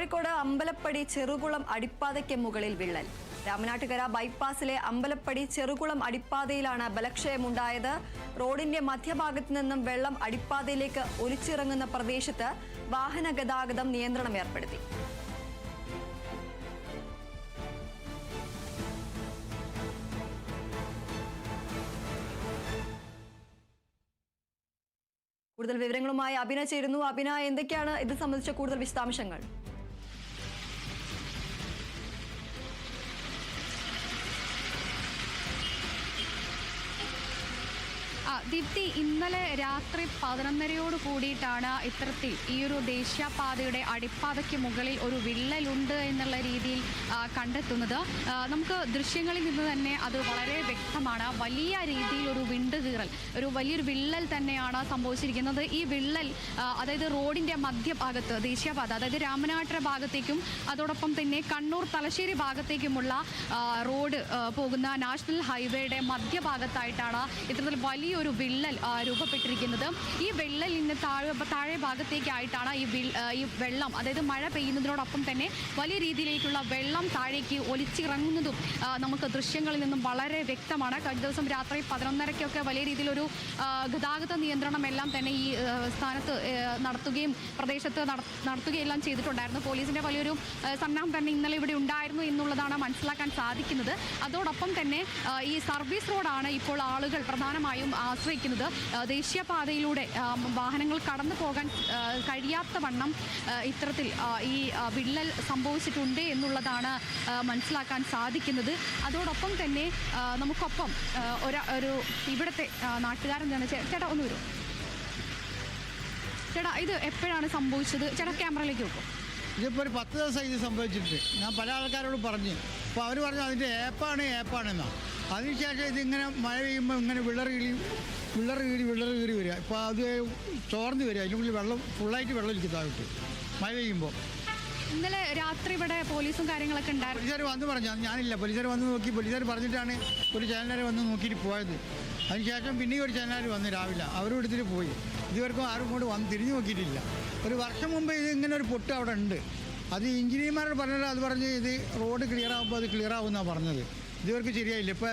കോഴിക്കോട് അമ്പലപ്പടി ചെറുകുളം അടിപ്പാതയ്ക്ക് മുകളിൽ വിള്ളൽ. രാമനാട്ടുകര ബൈപ്പാസിലെ അമ്പലപ്പടി ചെറുകുളം അടിപ്പാതയിലാണ് ബലക്ഷയമുണ്ടായത്. റോഡിന്റെ മധ്യഭാഗത്ത് നിന്നും വെള്ളം അടിപ്പാതയിലേക്ക് ഒലിച്ചിറങ്ങുന്ന പ്രദേശത്ത് വാഹന ഗതാഗതം നിയന്ത്രണം ഏർപ്പെടുത്തി. കൂടുതൽ വിവരങ്ങളുമായി അഭിന ചേരുന്നു. അഭിന എന്തൊക്കെയാണ് ഇത് സംബന്ധിച്ച കൂടുതൽ വിശദാംശങ്ങൾ? ദീപ്തി ഇന്നലെ രാത്രി പതിനൊന്നരയോട് കൂടിയിട്ടാണ് ഇത്തരത്തിൽ ഈ ഒരു ദേശീയപാതയുടെ അടിപ്പാതയ്ക്ക് മുകളിൽ ഒരു വിള്ളലുണ്ട് എന്നുള്ള രീതിയിൽ കണ്ടെത്തുന്നത്. നമുക്ക് ദൃശ്യങ്ങളിൽ നിന്ന് തന്നെ അത് വളരെ വ്യക്തമാണ്. വലിയ രീതിയിൽ ഒരു വിണ്ട് കീറൽ ഒരു വലിയൊരു വിള്ളൽ തന്നെയാണ് സംഭവിച്ചിരിക്കുന്നത്. ഈ വിള്ളൽ അതായത് റോഡിന്റെ മധ്യഭാഗത്ത് ദേശീയപാത അതായത് രാമനാട്ടര ഭാഗത്തേക്കും അതോടൊപ്പം തന്നെ കണ്ണൂർ തലശ്ശേരി ഭാഗത്തേക്കുമുള്ള റോഡ് പോകുന്ന നാഷണൽ ഹൈവേയുടെ മധ്യഭാഗത്തായിട്ടാണ് ഇത്തരത്തിൽ വലിയൊരു വിള്ളൽ രൂപപ്പെട്ടിരിക്കുന്നത്. ഈ വിള്ളലിന് താഴെ താഴെ ഭാഗത്തേക്കായിട്ടാണ് ഈ ഈ വെള്ളം അതായത് മഴ പെയ്യുന്നതിനോടൊപ്പം തന്നെ വലിയ രീതിയിലേക്കുള്ള വെള്ളം താഴേക്ക് ഒലിച്ചിറങ്ങുന്നതും നമുക്ക് ദൃശ്യങ്ങളിൽ നിന്നും വളരെ വ്യക്തമാണ്. കഴിഞ്ഞ ദിവസം രാത്രി പതിനൊന്നരയ്ക്കൊക്കെ വലിയ രീതിയിലൊരു ഗതാഗത നിയന്ത്രണം എല്ലാം തന്നെ ഈ സ്ഥാനത്ത് നടത്തുകയും പ്രദേശത്ത് നട- നടത്തുകയെല്ലാം ചെയ്തിട്ടുണ്ടായിരുന്നു. പോലീസിന്റെ വലിയൊരു സന്നാഹം തന്നെ ഇന്നലെ ഇവിടെ ഉണ്ടായിരുന്നു എന്നുള്ളതാണ് മനസ്സിലാക്കാൻ സാധിക്കുന്നത്. അതോടൊപ്പം തന്നെ ഈ സർവീസ് റോഡാണ് ഇപ്പോൾ ആളുകൾ പ്രധാനമായും ആശ്രയിക്കുന്നത്. ദേശീയപാതയിലൂടെ വാഹനങ്ങൾ കടന്നു പോകാൻ കഴിയാത്ത വണ്ണം ഇത്തരത്തിൽ ഈ വിള്ളൽ സംഭവിച്ചിട്ടുണ്ട് എന്നുള്ളതാണ് മനസ്സിലാക്കാൻ സാധിക്കുന്നത്. അതോടൊപ്പം തന്നെ നമുക്കൊപ്പം ഒരാ ഒരു ഇവിടുത്തെ നാട്ടുകാരൻ തന്നെ ചേട്ടാ ഒന്ന് വരും. ചേട്ടാ ഇത് എപ്പോഴാണ് സംഭവിച്ചത്? ചേട്ടാ ക്യാമറയിലേക്ക് നോക്കും ഇതിപ്പോൾ ഒരു പത്ത് ദിവസം ഇത് സംഭവിച്ചിട്ടുണ്ട്. ഞാൻ പല ആൾക്കാരോട് പറഞ്ഞു. അപ്പോൾ അവർ പറഞ്ഞു അതിന്റെ ഏപ്പാണ് ഏപ്പാണെന്നാണ് അതിനുശേഷം ഇതിങ്ങനെ മഴ പെയ്യുമ്പോൾ ഇങ്ങനെ വിള്ളർ കിളി വിള്ളർ കീറി വിള്ളർ കീറി വരിക. ഇപ്പോൾ അത് ചോർന്ന് വരിക. അതിനുള്ളിൽ വെള്ളം ഫുള്ളായിട്ട് വെള്ളം ഇരിക്കും താഴോട്ട്. മഴ പെയ്യുമ്പോൾ ഇന്നലെ രാത്രി ഇവിടെ പോലീസും കാര്യങ്ങളൊക്കെ ഉണ്ടായിരുന്നു പോലീസുകാർ വന്ന് പറഞ്ഞു. ഞാനില്ല. പോലീസുകാർ വന്ന് നോക്കി. പോലീസുകാർ പറഞ്ഞിട്ടാണ് ഒരു ചാനലുകാർ വന്ന് നോക്കിയിട്ട് പോയത്. അതിനുശേഷം പിന്നെയും ഒരു ചാനലുകാർ വന്ന് രാവിലെ അവരും എടുത്തിട്ട് പോയി. ഇതുവരെക്കും ആരും ഇങ്ങോട്ട് വന്ന് തിരിഞ്ഞു നോക്കിയിട്ടില്ല. ഒരു വർഷം മുമ്പ് ഇത് ഇങ്ങനെ ഒരു പൊട്ട് അവിടെ ഉണ്ട്. അത് എഞ്ചിനീയർമാരോട് പറഞ്ഞാൽ അത് പറഞ്ഞ് ഇത് റോഡ് ക്ലിയർ ആകുമ്പോൾ അത് ക്ലിയർ ആവുമെന്നാണ് പറഞ്ഞത്. ഇതുവർക്ക് ശരിയായില്ല. ഇപ്പോൾ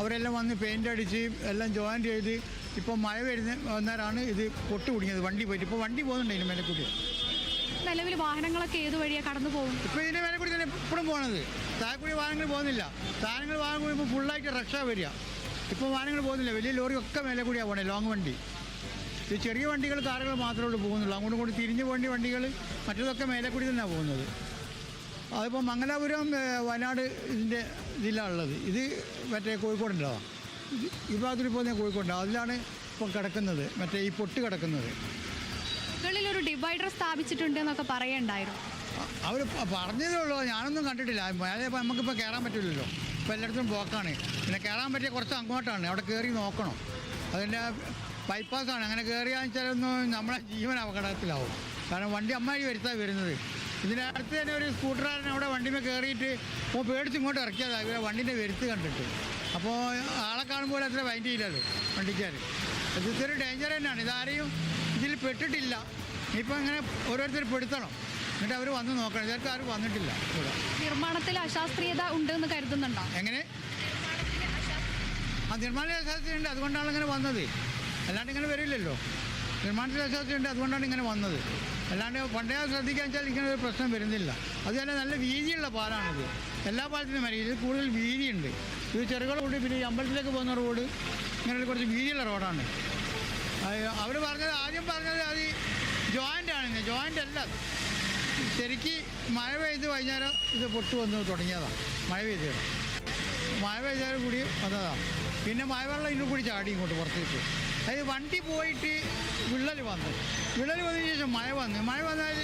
അവരെല്ലാം വന്ന് പെയിന്റ് അടിച്ച് എല്ലാം ജോയിന്റ് ചെയ്ത് ഇപ്പോൾ മഴ വരുന്ന വന്നാലാണ് ഇത് പൊട്ട് കുടുങ്ങിയത് വണ്ടി പോയിട്ട്. ഇപ്പോൾ വണ്ടി പോകുന്നുണ്ടെങ്കിലും മേലക്കൂട്ടി മേലെ കൂടി. നിലവിൽ വാഹനങ്ങളൊക്കെ ഏത് വഴിയാണ് കടന്നു പോകും ഇപ്പോൾ ഇതിന്റെ മേലെ കൂടി തന്നെ ഇപ്പോഴും പോകണത് താഴെക്കൂടി വാഹനങ്ങൾ പോകുന്നില്ല. സാധനങ്ങൾ വാഹനം ഇപ്പോൾ ഫുള്ളായിട്ട് റക്ഷ വരിക. ഇപ്പോൾ വാഹനങ്ങൾ പോകുന്നില്ല. വലിയ ലോറിയൊക്കെ മേലെ കൂടിയാണ് പോകണേ ലോങ് വണ്ടി. ഇത് ചെറിയ വണ്ടികൾ കാറുകൾ മാത്രമേ ഉള്ളൂ പോകുന്നുള്ളൂ. അങ്ങോട്ടും കൂടി തിരിഞ്ഞു പോകേണ്ട വണ്ടികൾ മറ്റതൊക്കെ മേലെ കൂടി തന്നെയാണ് പോകുന്നത്. അതിപ്പോൾ മംഗലാപുരം വയനാട് ഇതിന്റെ ഇതിലാണുള്ളത്. ഇത് മറ്റേ കോഴിക്കോടുണ്ടോ? ഈ ഭാഗത്തിൽ പോകുന്ന കോഴിക്കോട് അതിലാണ് ഇപ്പം കിടക്കുന്നത്. മറ്റേ ഈ പൊട്ട് കിടക്കുന്നത്. ഒരു ഡിവൈഡർ സ്ഥാപിച്ചിട്ടുണ്ട് എന്നൊക്കെ പറയണ്ടായിരുന്നു. അവർ പറഞ്ഞതേ ഉള്ളൂ. ഞാനൊന്നും കണ്ടിട്ടില്ല. ഇപ്പം നമുക്കിപ്പോൾ കയറാൻ പറ്റില്ലല്ലോ ഇപ്പോൾ എല്ലായിടത്തും ബ്ലോക്കാണ്. പിന്നെ കയറാൻ പറ്റിയ കുറച്ച് അങ്ങോട്ടാണ്. അവിടെ കയറി നോക്കണം. അതിന്റെ ആണ്. അങ്ങനെ കയറിയാന്ന് വെച്ചാലൊന്നും നമ്മളെ ജീവൻ അപകടത്തിലാവും. കാരണം വണ്ടി അമ്മായി വരുത്താൻ വരുന്നത്. ഇതിന്റെ അടുത്ത് തന്നെ ഒരു സ്കൂട്ടറാരൻ അവിടെ വണ്ടിമേ കയറിയിട്ട് അപ്പോൾ പേടിച്ച് ഇങ്ങോട്ട് ഇറക്കിയതാണ് ഇവരെ വണ്ടിന്റെ വരുത്ത് കണ്ടിട്ട്. അപ്പോൾ ആളെ കാണുമ്പോൾ അത്ര മൈൻഡ് ചെയ്യില്ലല്ലോ വണ്ടിക്കാർ ഇത് ഇതൊരു ഡേഞ്ചർ തന്നെയാണ്. ഇതാരെയും ഇതിൽ പെട്ടിട്ടില്ല. ഇപ്പം ഇങ്ങനെ ഓരോരുത്തർ പെടുത്തണം. എന്നിട്ട് അവർ വന്ന് നോക്കണം. ഇതൊക്കെ ആരും വന്നിട്ടില്ല ഇവിടെ. നിർമ്മാണത്തിൽ അശാസ്ത്രീയത ഉണ്ട് എന്ന് കരുതുന്നുണ്ടോ? എങ്ങനെ? ആ നിർമ്മാണ അശാസ്ത്രിയുണ്ട് അതുകൊണ്ടാണ് ഇങ്ങനെ വന്നത്. അല്ലാണ്ട് ഇങ്ങനെ വരില്ലല്ലോ. നിർമ്മാണത്തിൽ അശാസ്ത്രിയുണ്ട് അതുകൊണ്ടാണ് ഇങ്ങനെ വന്നത്. അല്ലാണ്ട് പണ്ടേ ശ്രദ്ധിക്കാൻ വെച്ചാൽ ഇങ്ങനെ ഒരു പ്രശ്നം വരുന്നില്ല. അത് തന്നെ നല്ല വീതിയുള്ള പാലാണിത്. എല്ലാ പാലത്തിനും വരെ ഇതിൽ കൂടുതൽ വീതിയുണ്ട് ഇത് ചെറുകള റോഡ് പിന്നെ ഈ അമ്പലത്തിലേക്ക് പോകുന്ന റോഡ് ഇങ്ങനെ കുറച്ച് വീതിയുള്ള റോഡാണ്. അവർ പറഞ്ഞത് ആദ്യം പറഞ്ഞത് അത് ജോയിന്റ് ആണ് ജോയിന്റ് അല്ല. ശരിക്ക് മഴ പെയ്ത് വൈകുന്നേരം ഇത് പൊട്ടു വന്ന് തുടങ്ങിയതാണ് മഴ പെയ്തത് മഴ പെയ്താലും കൂടി വന്നതാണ് പിന്നെ മഴവെള്ളം ഇതിനും കൂടി ചാടി ഇങ്ങോട്ട് പുറത്തേക്ക്. അതായത് വണ്ടി പോയിട്ട് വിള്ളൽ വന്നു. വിള്ളൽ വന്നതിന് ശേഷം മഴ വന്നു. മഴ വന്നാൽ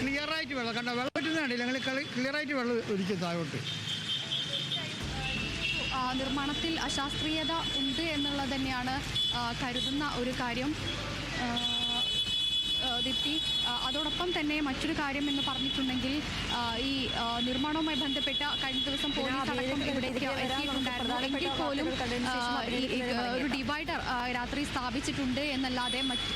ക്ലിയറായിട്ട് വെള്ളം. കണ്ട? വെള്ളം പറ്റുന്നതാണ്ടില്ല ഞങ്ങൾ ക്ലിയറായിട്ട് വെള്ളം ഒരിക്കും താഴോട്ട്. നിർമ്മാണത്തിൽ അശാസ്ത്രീയത ഉണ്ട് എന്നുള്ളത് തന്നെയാണ് കരുതുന്ന ഒരു കാര്യം. ആ, അതോടൊപ്പം തന്നെ മറ്റൊരു കാര്യം എന്ന് പറഞ്ഞിട്ടുണ്ടെങ്കിൽ ഈ നിർമ്മാണവുമായി ബന്ധപ്പെട്ട കഴിഞ്ഞ ദിവസം പോലീസ് അടക്കം ഇവിടേക്ക് എത്തിയിട്ടുണ്ടായിരുന്നു. എങ്കിൽ പോലും ഒരു ഡിവൈഡർ രാത്രി സ്ഥാപിച്ചിട്ടുണ്ട് എന്നല്ലാതെ മറ്റ്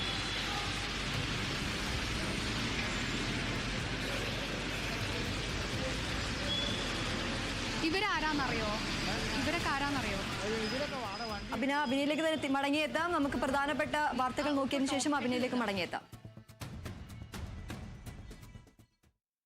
ഇവരാരാന്നറിയോ? ഇവരൊക്കെ ആരാന്നറിയോ? അഭിന അഭിനയിലേക്ക് തന്നെ മടങ്ങിയെത്താം. നമുക്ക് പ്രധാനപ്പെട്ട വാർത്തകൾ നോക്കിയതിനു ശേഷം അഭിനയിലേക്ക് മടങ്ങിയെത്താം.